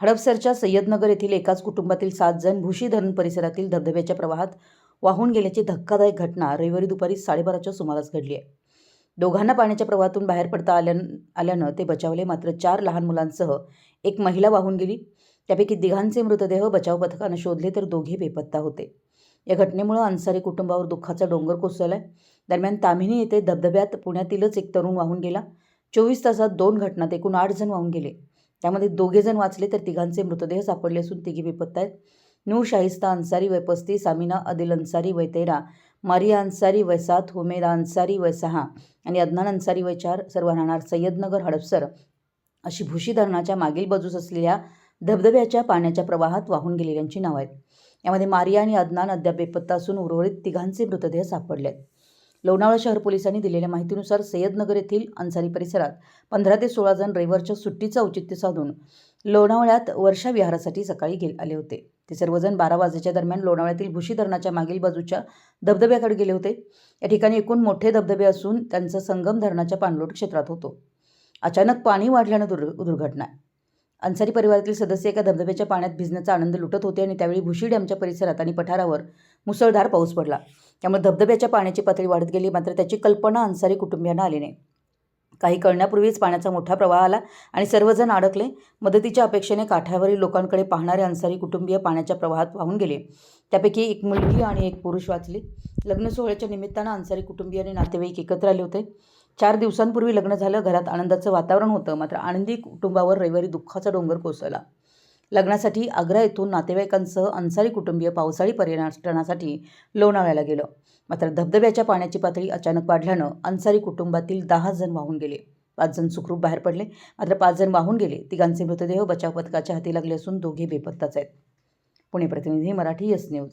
हडपसरच्या सय्यदनगर येथील एकाच कुटुंबातील सात जण भुशी धरण परिसरातील धबधब्याच्या प्रवाहात वाहून गेल्याची धक्कादायक घटना रविवारी दुपारी साडेबाराच्या सुमारास घडली आहे. दोघांना पाण्याच्या प्रवाहातून बाहेर पडता आल्या आल्यानं ते बचावले. मात्र चार लहान मुलांसह एक महिला वाहून गेली. त्यापैकी तिघांचे मृतदेह बचाव पथकानं शोधले तर दोघे बेपत्ता होते. या घटनेमुळं अन्सारी कुटुंबावर दुःखाचा डोंगर कोसळलाय. दरम्यान तामिनी येथे धबधब्यात पुण्यातीलच एक तरुण वाहून गेला. चोवीस तासात दोन घटनात एकूण आठ जण वाहून गेले. त्यामध्ये दोघेजण वाचले तर तिघांचे मृतदेह सापडले असून तिघे बेपत्ता आहेत. नूर शाहिस्ता अन्सारी वय पस्तीस सामिना अदिल अन्सारी वय तेरा मारिया अन्सारी वय सात हुमेदा अन्सारी वय सहा आणि अदनान अन्सारी वय चार सर्व राहणार सय्यदनगर हडपसर. अशी भुशी धरणाच्या मागील बाजूस असलेल्या धबधब्याच्या पाण्याच्या प्रवाहात वाहून गेलेल्यांची नावं आहेत. यामध्ये मारिया आणि अदनान अद्याप बेपत्ता असून उर्वरित तिघांचे मृतदेह सापडले आहेत लोणावळा शहर पोलिसांनी दिलेल्या माहितीनुसार सय्यदनगर येथील अन्सारी परिसरात पंधरा ते सोळा जण रविवारच्या सुट्टीचं औचित्य साधून लोणावळ्यात वर्षा विहारासाठी सकाळी गे आले होते. ते सर्वजण बारा वाजेच्या दरम्यान लोणावळ्यातील भुशी धरणाच्या मागील बाजूच्या धबधब्याकडे गेले होते. या ठिकाणी एकूण मोठे धबधबे असून त्यांचा संगम धरणाच्या पाणलोट क्षेत्रात होतो. अचानक पाणी वाढल्यानं दुर् दुर्घटना अन्सारी परिवारातील सदस्य एका धबधब्याच्या पाण्यात भिजण्याचा आनंद लुटत होते आणि त्यावेळी भुशी डॅमच्या परिसरात आणि पठारावर मुसळधार पाऊस पडला. त्यामुळे धबधब्याच्या पाण्याची पातळी वाढत गेली मात्र त्याची कल्पना अन्सारी कुटुंबियांना आली नाही. काही कळण्यापूर्वीच पाण्याचा मोठा प्रवाह आला आणि सर्वजण अडकले. मदतीच्या अपेक्षेने काठावरील लोकांकडे पाहणारे अन्सारी कुटुंबीय पाण्याच्या प्रवाहात वाहून गेले. त्यापैकी एक मुलगी आणि एक पुरुष वाचले. लग्न सोहळ्याच्या निमित्तानं अन्सारी कुटुंबीय आणि नातेवाईक एकत्र आले होते. चार दिवसांपूर्वी लग्न झालं. घरात आनंदाचं वातावरण होतं. मात्र आनंदी कुटुंबावर रविवारी दुःखाचा डोंगर कोसळला. लग्नासाठी आग्रा येथून नातेवाईकांसह अन्सारी कुटुंबीय पावसाळी पर्यटनासाठी लोणावळ्याला गेलं. मात्र धबधब्याच्या पाण्याची पातळी अचानक वाढल्यानं अन्सारी कुटुंबातील दहा जण वाहून गेले. पाच जण सुखरूप बाहेर पडले. मात्र पाच जण वाहून गेले. तिघांचे मृतदेह बचाव पथकाच्या हाती लागले असून दोघे बेपत्ताच आहेत. पुणे प्रतिनिधी मराठी यस न्यूज.